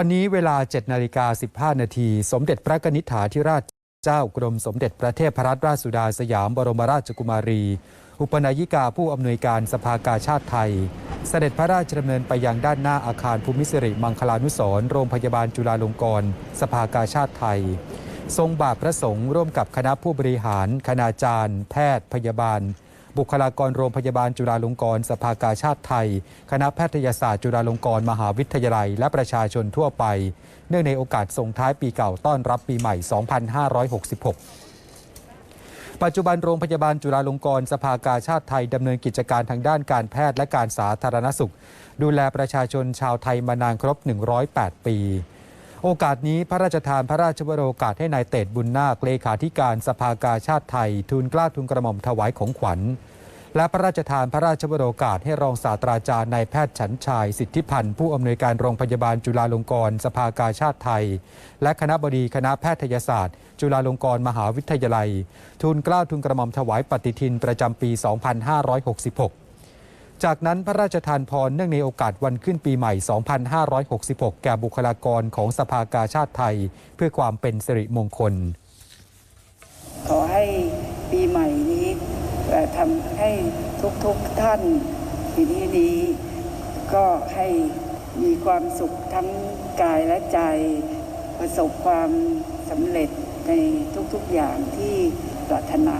วันนี้เวลา 7 นาฬิกา 15 นาที สมเด็จพระกนิษฐาธิราชเจ้ากรมสมเด็จพระเทพรัตนราชสุดาสยามบรมราชกุมารี อุปนายิกาผู้อำนวยการสภากาชาติไทย เสด็จพระราชดำเนินไปยังด้านหน้าอาคารภูมิสิริมังคลานุสรโรงพยาบาลจุฬาลงกรณ์สภากาชาติไทย ทรงบาทพระสงฆ์ร่วมกับคณะผู้บริหาร คณาจารย์ แพทย์ พยาบาล บุคลากรโรงพยาบาลจุฬาลงกรณ์สภากาชาติไทย คณะแพทยศาสตร์จุฬาลงกรณ์มหาวิทยาลัย และประชาชนทั่วไป เนื่องในโอกาสส่งท้ายปีเก่าต้อนรับปีใหม่ 2566ปัจจุบันโรงพยาบาลจุฬาลงกรณ์สภากาชาติไทยดำเนินกิจการทางด้านการแพทย์และการสาธารณสุข ดูแลประชาชนชาวไทยมานานครบ 108 ปี โอกาสนี้พระราชทานพระราชวโรกาสให้นายเตดบุญนาคเลขาธิการสภากาชาติไทย ทูลกล้าทูลกระหม่อมถวายของขวัญ และพระราชทานพระราชวโรกาสให้รองศาสตราจารย์นายแพทย์ฉันชายสิทธิพันธ์ผู้อำนวยการโรงพยาบาลจุฬาลงกรณ์สภากาชาติไทย และคณะบดีคณะแพทยศาสตร์ จุฬาลงกรณ์มหาวิทยาลัยทูลเกล้าทูลกระหม่อมถวายปฏิทินประจำปี 2566จากนั้นพระราชทานพรเนื่องในโอกาสวันขึ้นปีใหม่ 2566 แก่บุคลากรของสภากาชาติไทย เพื่อความเป็นสิริมงคล ขอให้ปีใหม่นี้เอ่อ ทำให้ทุกๆทท่านปีนี้ดีก็ให้มีความสุขทั้งกายและใจ ประสบความสำเร็จในทุกๆอย่างที่ปรารถนา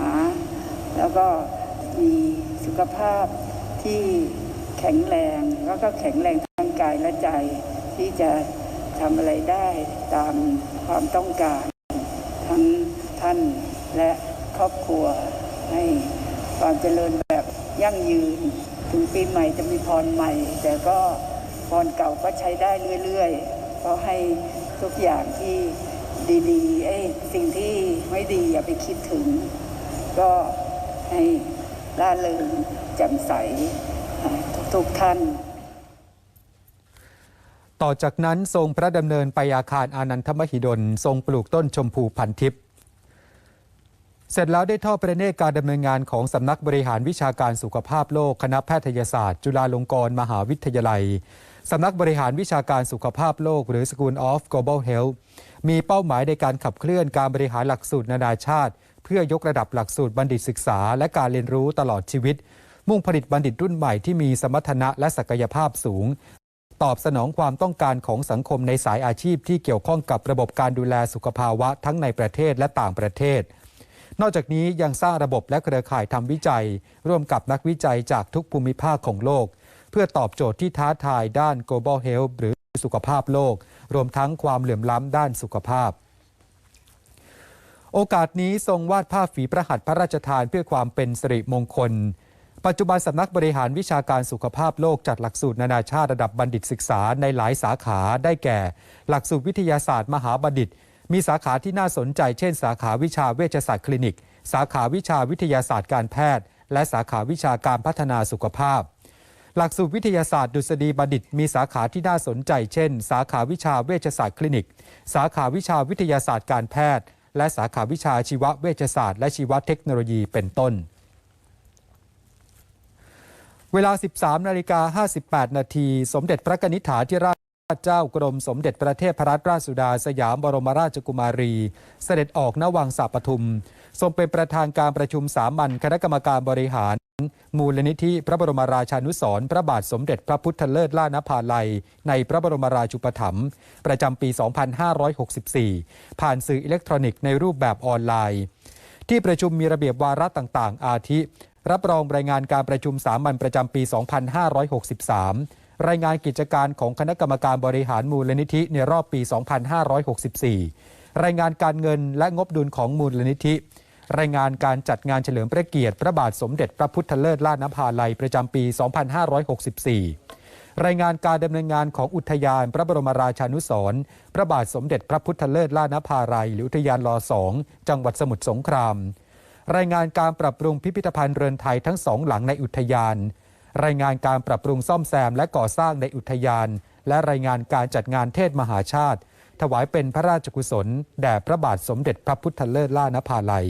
แล้วก็มีสุขภาพที่แข็งแรงแล้วก็แข็งแรงทั้งกายและใจที่จะทำอะไรได้ตามความต้องการ ทั้งท่านและครอบครัวให้ ความเจริญแบบยั่งยืน ถึงปีใหม่จะมีพรใหม่ แต่ก็พรเก่าก็ใช้ได้เรื่อยๆ เพราะให้ทุกอย่างที่ดีๆไอ้สิ่งที่ไม่ดีอย่าไปคิดถึง ก็ให้ล่าเริงแจ่มใสทุกๆท่านต่อจากนั้นทรงพระดำเนินไปอาคารอานันทมหิดล ทรงปลูกต้นชมพูพันทิพย์ เสร็จแล้วได้ทอดพระเนตรการดำเนินงานของสำนักบริหารวิชาการสุขภาพโลกคณะแพทยศาสตร์จุฬาลงกรณ์มหาวิทยาลัยสำนักบริหารวิชาการสุขภาพโลก หรือ School of Global Health มีเป้าหมายในการขับเคลื่อนการบริหารหลักสูตรนานาชาติ เพื่อยกระดับหลักสูตรบัณฑิตศึกษา และการเรียนรู้ตลอดชีวิต มุ่งผลิตบัณฑิตรุ่นใหม่ที่มีสมรรถนะและศักยภาพสูง ตอบสนองความต้องการของสังคมในสายอาชีพที่เกี่ยวข้องกับระบบการดูแลสุขภาวะทั้งในประเทศและต่างประเทศ นอกจากนี้ยังสร้างระบบและเครือข่ายทำวิจัย ร่วมกับนักวิจัยจากทุกภูมิภาคของโลก เพื่อตอบโจทย์ที่ท้าทายด้าน global health หรือสุขภาพโลก รวมทั้งความเหลื่อมล้ำด้านสุขภาพ โอกาสนี้ทรงวาดภาพฝีพระหัตถ์พระราชทานเพื่อความเป็นสิริมงคล ปัจจุบันสำนักบริหารวิชาการสุขภาพโลกจัดหลักสูตรนานาชาติระดับบัณฑิตศึกษาในหลายสาขาได้แก่ หลักสูตรวิทยาศาสตร์ มหาบัณฑิต มีสาขาที่น่าสนใจ เช่น สาขาวิชาเวชศาสตร์คลินิก สาขาวิชาวิทยาศาสตร์การแพทย์ และสาขาวิชาการพัฒนาสุขภาพ หลักสูตรวิทยาศาสตร์ดุษฎีบัณฑิต มีสาขาที่น่าสนใจ เช่น สาขาวิชาเวชศาสตร์คลินิก สาขาวิชาวิทยาศาสตร์การแพทย์ และสาขาวิชาชีวเวชศาสตร์ และชีวเทคโนโลยีเป็นต้นเวลา 13 นาฬิกา 58 นาที สมเด็จพระนิษฐาธิราช เจ้ากรมสมเด็จพระเทพรัตนราชสุดาสยามบรมราชกุมารี เสด็จออกณวังสาปทุม ทรงเป็นประธานการประชุมสามัญคณะกรรมการบริหาร มูลนิธิพระบรมราชานุสรพระบาทสมเด็จพระพุทธเลิศล่านภาลัย ในพระบรมราชูปถัมภ์ประจำปี 2564 ผ่านสื่ออิเล็กทรอนิกส์ในรูปแบบออนไลน์ ที่ประชุมมีระเบียบวาระต่าง ๆ อาทิ รับรองรายงานการประชุมสามัญประจำปี 2563 รายงานกิจการของคณะกรรมการบริหารมูลนิธิในรอบปี 2564 รายงานการเงินและงบดุลของมูลนิธิ รายงานการจัดงานเฉลิมพระเกียรติ พระบาทสมเด็จพระพุทธเลิศล่านภาลัยประจำปี 2564 รายงานการดำเนินงานของอุทยานพระบรมราชานุสรณ์พระบาทสมเด็จพระพุทธเลิศล่านภาลัยหรืออุทยานรอสองจังหวัดสมุทรสงครามรายงานการปรับปรุงพิพิธภัณฑ์เรือนไทยทั้งสองหลังในอุทยาน รายงานการปรับปรุงซ่อมแซมและก่อสร้างในอุทยาน และรายงานการจัดงานเทศมหาชาติ ถวายเป็นพระราชกุศล แด่พระบาทสมเด็จพระพุทธเลิศล่านภาลัย